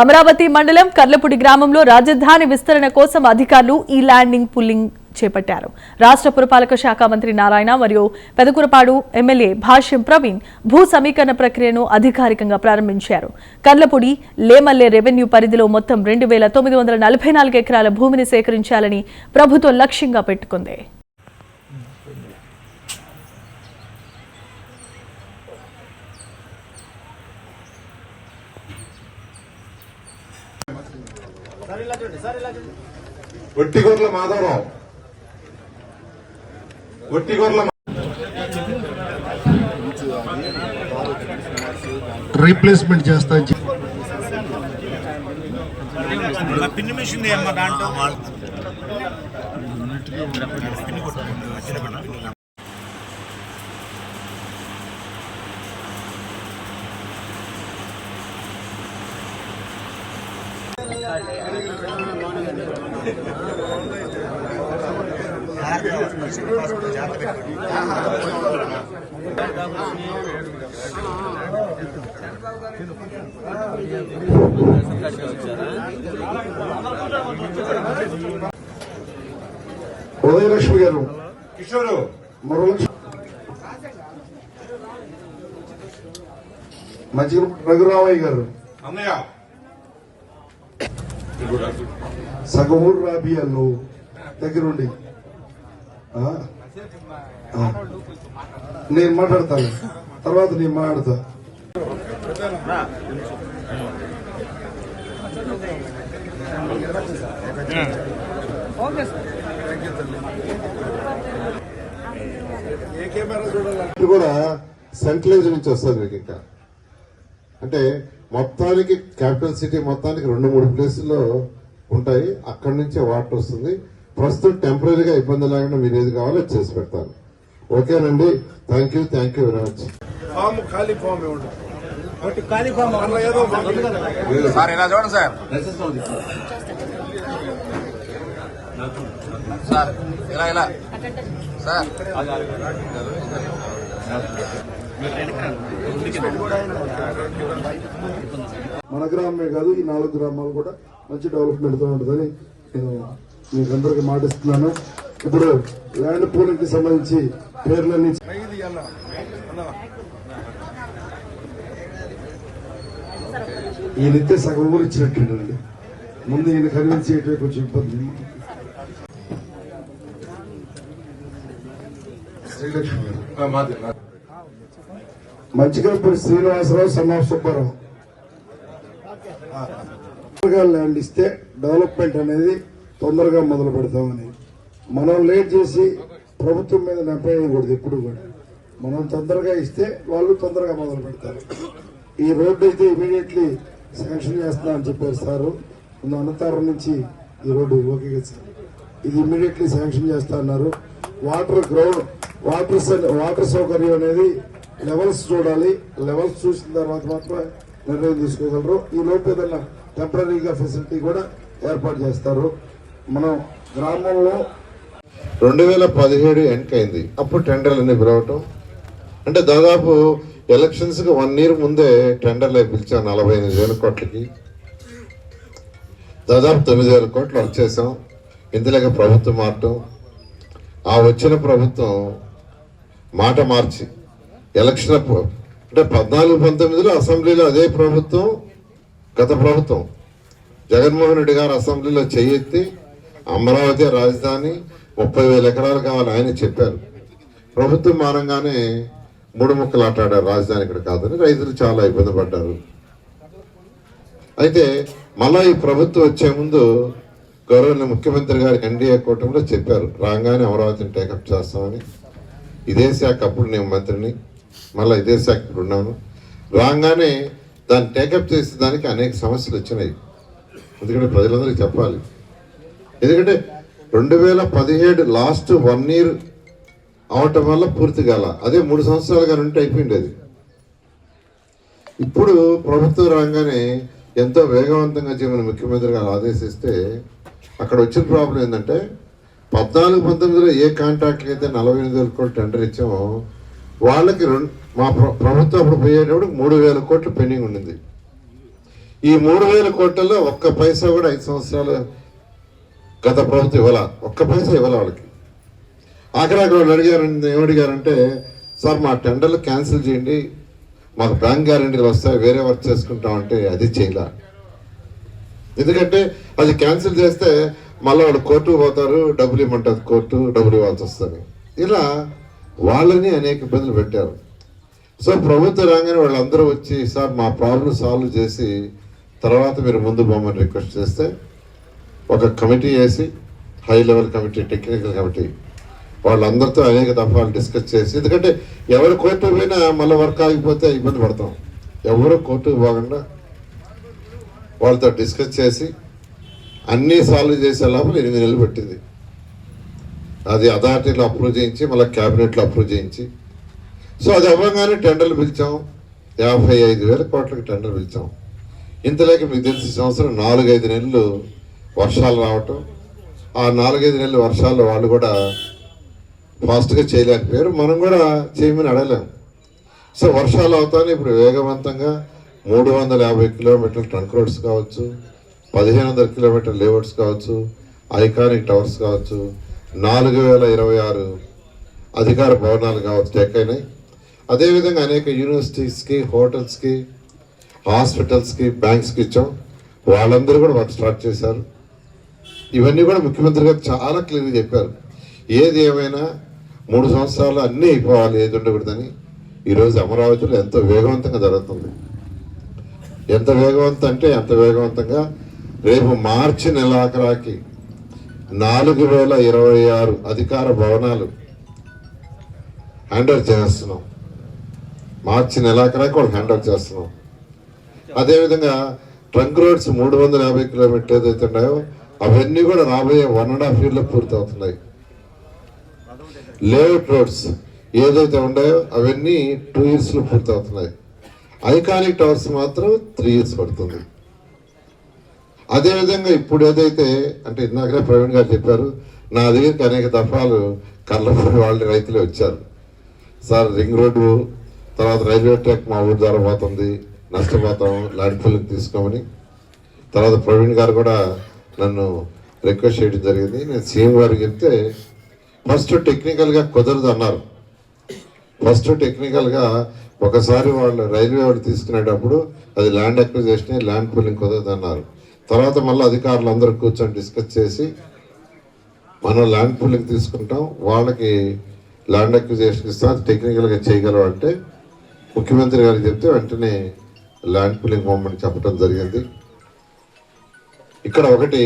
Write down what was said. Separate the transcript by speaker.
Speaker 1: అమరావతి మండలం కర్లపూడి గ్రామంలో రాజధాని విస్తరణ కోసం అధికారులు ఈ ల్యాండింగ్ పుల్లింగ్ చేపట్టారు. రాష్ట్ర పురపాలక శాఖ మంత్రి నారాయణ మరియు పెదకురపాడు ఎమ్మెల్యే భాష్యం ప్రవీణ్ భూ సమీకరణ ప్రక్రియను అధికారికంగా ప్రారంభించారు. కర్లపూడి లేమల్లె రెవెన్యూ పరిధిలో మొత్తం రెండు వేల తొమ్మిది వందల నలభై నాలుగు ఎకరాల భూమిని సేకరించాలని ప్రభుత్వం లక్ష్యంగా పెట్టుకుంది.
Speaker 2: ఒట్టిగొర్ల మాధవరావు. ఒట్టిగొర్ల
Speaker 3: రీప్లేస్మెంట్ చేస్తా
Speaker 4: పిన్ని మిషన్ అమ్మ దాంట్లో?
Speaker 3: ఉదయలక్ష్మి గారు.
Speaker 2: కిషోరు.
Speaker 3: మధ్య రఘురామయ్య గారు.
Speaker 2: అన్నయ్య.
Speaker 3: సగమూరు రాబియాలు దగ్గరుండి. ఆ? ఆ. నేను మాట్లాడతాను. తర్వాత నేను మాట్లాడతా.
Speaker 5: కూడా సెంట్రలైజ్ నుంచి వస్తుంది మీకు ఇంకా. అంటే మొత్తానికి క్యాపిటల్ సిటీ మొత్తానికి రెండు మూడు ప్లేసుల్లో ఉంటాయి. అక్కడి నుంచే వాటర్ వస్తుంది. ప్రస్తుతం టెంపరీగా ఇబ్బంది లేకుండా మీరు ఏది కావాలో చేసి పెడతాను. ఓకేనండి. Thank you thank you very much.
Speaker 3: Farm ఖాళీ ఫామ్
Speaker 4: ఖాళీ ఫామ్ సార్ ఇలా చూడండి సార్. సార్ ఇలా ఇలా. సార్.
Speaker 3: మన గ్రామమే కాదు ఈ నాలుగు గ్రామాలు కూడా మంచి డెవలప్మెంట్తో ఉంటుందని నేను మీకు అందరికి మాటిస్తున్నాను. ఇప్పుడు ల్యాండ్ పూలింగ్కి సంబంధించి పేర్లన్నీ ఈయనైతే సగం ఊరు ఇచ్చినట్టుండండి. ముందు ఈయన కన్విన్స్ కొంచెం ఇబ్బంది శ్రీలక్ష్మి గారు. మంచికల్పూరి శ్రీనివాసరావు సన్నా సుబ్బారావు. ల్యాండ్ ఇస్తే డెవలప్మెంట్ అనేది తొందరగా మొదలు పెడతామని. మనం లేట్ చేసి ప్రభుత్వం మీద నెపేయకూడదు ఎప్పుడు కూడా. మనం తొందరగా ఇస్తే వాళ్ళు తొందరగా మొదలు పెడతారు. ఈ రోడ్డు అయితే ఇమీడియట్లీ శాంక్షన్ చేస్తామని చెప్పారు సారు. ముందు అనంతరం నుంచి ఈ రోడ్డు ఓకే సార్. ఇది ఇమీడియట్లీ శాంక్షన్ చేస్తా అన్నారు. వాటర్ గ్రౌండ్ వాటర్ వాటర్ సౌకర్యం అనేది లెవెల్స్ చూడాలి. లెవెల్స్ చూసిన తర్వాత మాత్రమే నిర్ణయం తీసుకోగలరు. ఈ లోపు ఏదైనా టెంపరీగా ఫెసిలిటీ కూడా ఏర్పాటు చేస్తారు. మనం గ్రామంలో
Speaker 5: రెండు వేల పదిహేడు ఎండ్ అప్పుడు టెండర్లు అన్ని పిలవటం అంటే దాదాపు ఎలక్షన్స్కి వన్ ఇయర్ ముందే టెండర్లు పిలిచాం. నలభై ఎనిమిది వేల కోట్లకి. దాదాపు తొమ్మిది వేల కోట్లు వచ్చేసాం. ఇందులోకి ప్రభుత్వం మారటం. ఆ వచ్చిన ప్రభుత్వం మాట మార్చి ఎలక్షన్ అంటే పద్నాలుగు పంతొమ్మిదిలో అసెంబ్లీలో అదే ప్రభుత్వం గత ప్రభుత్వం. జగన్మోహన్ రెడ్డి గారు అసెంబ్లీలో చేయెత్తి అమరావతి రాజధాని ముప్పై వేల ఎకరాలు కావాలి ఆయన చెప్పారు. ప్రభుత్వం మారంగానే మూడు ముక్కలు ఆటాడారు రాజధాని ఇక్కడ కాదని రైతులు చాలా ఇబ్బంది పడ్డారు. అయితే మళ్ళా ఈ ప్రభుత్వం వచ్చే ముందు గౌరవ ముఖ్యమంత్రి గారు ఎన్డీఏ కూటమిలో చెప్పారు రాగానే అమరావతిని టేకప్ చేస్తామని. ఇదే శాఖ అప్పుడు నేను మంత్రిని. మళ్ళీ ఇదే శాఖ ఇప్పుడు ఉన్నాను రాగానే దాన్ని టేకప్ చేసే దానికి అనేక సమస్యలు వచ్చినాయి. ఎందుకంటే ప్రజలందరికీ చెప్పాలి. ఎందుకంటే రెండు వేల పదిహేడు లాస్ట్ వన్ ఇయర్ అవటం వల్ల పూర్తి కాల. అదే మూడు సంవత్సరాలుగా ఉంటే అయిపోయింది అది. ఇప్పుడు ప్రభుత్వం రాగానే ఎంతో వేగవంతంగా చేయమని ముఖ్యమంత్రి గారు ఆదేశిస్తే అక్కడ వచ్చిన ప్రాబ్లం ఏంటంటే పద్నాలుగు పంతొమ్మిదిలో ఏ కాంట్రాక్ట్కి అయితే నలభై ఎనిమిది వేల కోట్లు టెండర్ ఇచ్చామో వాళ్ళకి రెండు మా ప్ర- ప్రభుత్వం అప్పుడు పోయేటప్పుడు మూడు వేల కోట్లు పెండింగ్ ఉండింది. ఈ మూడు వేల కోట్లలో ఒక్క పైసా కూడా ఐదు సంవత్సరాలు గత ప్రభుత్వం ఇవ్వాల. ఒక్క పైసా ఇవ్వాల వాళ్ళకి. ఆఖరి వాళ్ళు అడిగారు ఏమడిగారంటే సార్ మా టెండర్లు క్యాన్సిల్ చేయండి. మాకు బ్యాంక్ గ్యారెంటీలు వస్తాయి వేరే వర్క్ చేసుకుంటామంటే అది చేయలే. ఎందుకంటే అది క్యాన్సిల్ చేస్తే మళ్ళీ వాళ్ళు కోర్టుకు పోతారు డబ్బులు ఇవ్వమంటుంది కోర్టు డబ్బులు ఇవ్వాల్సి వస్తుంది. ఇలా వాళ్ళని అనేక ఇబ్బందులు పెట్టారు. సో ప్రభుత్వ రాగానే వాళ్ళందరూ వచ్చి సార్ మా ప్రాబ్లం సాల్వ్ చేసి తర్వాత మీరు ముందు బొమ్మని రిక్వెస్ట్ చేస్తే ఒక కమిటీ వేసి high level committee technical committee వాళ్ళందరితో అనేక దఫాలు డిస్కస్ చేసి ఎందుకంటే ఎవరు కోర్టు పోయినా మళ్ళీ వర్క్ ఆగిపోతే ఇబ్బంది పడతాం. ఎవరు కోర్టుకు పోకుండా వాళ్ళతో డిస్కస్ చేసి అన్నీ సాల్వ్ చేసే లోపల ఎనిమిది నెలలు పెట్టింది. అది అథారిటీలో అప్రూవ్ చేయించి మళ్ళీ క్యాబినెట్లో అప్రూవ్ చేయించి. సో అది అవ్వగానే టెండర్లు పిలిచాం. యాభై ఐదు వేల కోట్లకి టెండర్ పిలిచాం. ఇంతలేక మీకు తెలిసి సంవత్సరం నాలుగైదు నెలలు వర్షాలు రావటం. ఆ నాలుగైదు నెలలు వర్షాలు వాళ్ళు కూడా ఫాస్ట్గా చేయలేకపోయారు. మనం కూడా చేయమని అడగలేము సో వర్షాలు అవుతానే ఇప్పుడు వేగవంతంగా మూడు వందల యాభై కిలోమీటర్ల ట్రంక్ రోడ్స్ కావచ్చు పదిహేను వందల కిలోమీటర్ లేఅవుట్స్ కావచ్చు ఐకానిక్ టవర్స్ కావచ్చు నాలుగు వేల ఇరవై ఆరు అధికార భవనాలు కావచ్చు టెక్కైనాయి అయినాయి. అదేవిధంగా అనేక యూనివర్సిటీస్కి హోటల్స్కి హాస్పిటల్స్కి బ్యాంక్స్కి ఇచ్చాం. వాళ్ళందరూ కూడా వర్క్ స్టార్ట్ చేశారు. ఇవన్నీ కూడా ముఖ్యమంత్రి గారు చాలా క్లియర్గా చెప్పారు. ఏది ఏమైనా మూడు సంవత్సరాలు అన్నీ అయిపోవాలి ఏది ఉండకూడదని. ఈరోజు అమరావతిలో ఎంతో వేగవంతంగా జరుగుతుంది. ఎంత వేగవంతం అంటే ఎంత వేగవంతంగా రేపు మార్చి నెలాఖరాకి నాలుగు వేల ఇరవై ఆరు అధికార భవనాలు హ్యాండ్ ఓవర్ చేస్తున్నాం. మార్చి నెలాఖరాకి వాళ్ళు హ్యాండ్ ఓవర్ చేస్తున్నాం. అదేవిధంగా ట్రంక్ రోడ్స్ మూడు వందల యాభై కిలోమీటర్ ఏదైతే ఉన్నాయో అవన్నీ కూడా రాబోయే వన్ అండ్ హాఫ్ ఇయర్లో పూర్తి అవుతున్నాయి లేఅవుట్ రోడ్స్ ఏదైతే ఉన్నాయో అవన్నీ టూ ఇయర్స్లో పూర్తి అవుతున్నాయి ఐకానిక్ టవర్స్ మాత్రం త్రీ ఇయర్స్ పడుతుంది. అదేవిధంగా ఇప్పుడు ఏదైతే అంటే ఇందాకనే ప్రవీణ్ గారు చెప్పారు నా దగ్గరికి అనేక దఫాలు కళ్ళపూడి వాళ్ళ రైతులే వచ్చారు. సార్ రింగ్ రోడ్డు తర్వాత రైల్వే ట్రాక్ మా ఊరి ద్వారా పోతుంది నష్టపోతాం ల్యాండ్ ఫిల్లింగ్ తీసుకోమని. తర్వాత ప్రవీణ్ గారు కూడా నన్ను రిక్వెస్ట్ చేయడం జరిగింది. నేను సీఎం గారికి చెప్తే ఫస్ట్ టెక్నికల్గా కుదరదు అన్నారు. ఫస్ట్ టెక్నికల్గా ఒకసారి వాళ్ళు రైల్వే వాళ్ళు తీసుకునేటప్పుడు అది ల్యాండ్ అక్విజేషన్ ల్యాండ్ పూలింగ్ కుదరదు అన్నారు. తర్వాత మళ్ళీ అధికారులు అందరూ కూర్చొని డిస్కస్ చేసి మనం ల్యాండ్ పూలింగ్ తీసుకుంటాం వాళ్ళకి ల్యాండ్ అక్విజేషన్ ఇస్తాం అది టెక్నికల్గా చేయగలం అంటే ముఖ్యమంత్రి గారికి చెప్తే వెంటనే ల్యాండ్ పూలింగ్ మూమెంట్ చెప్పడం జరిగింది. ఇక్కడ ఒకటి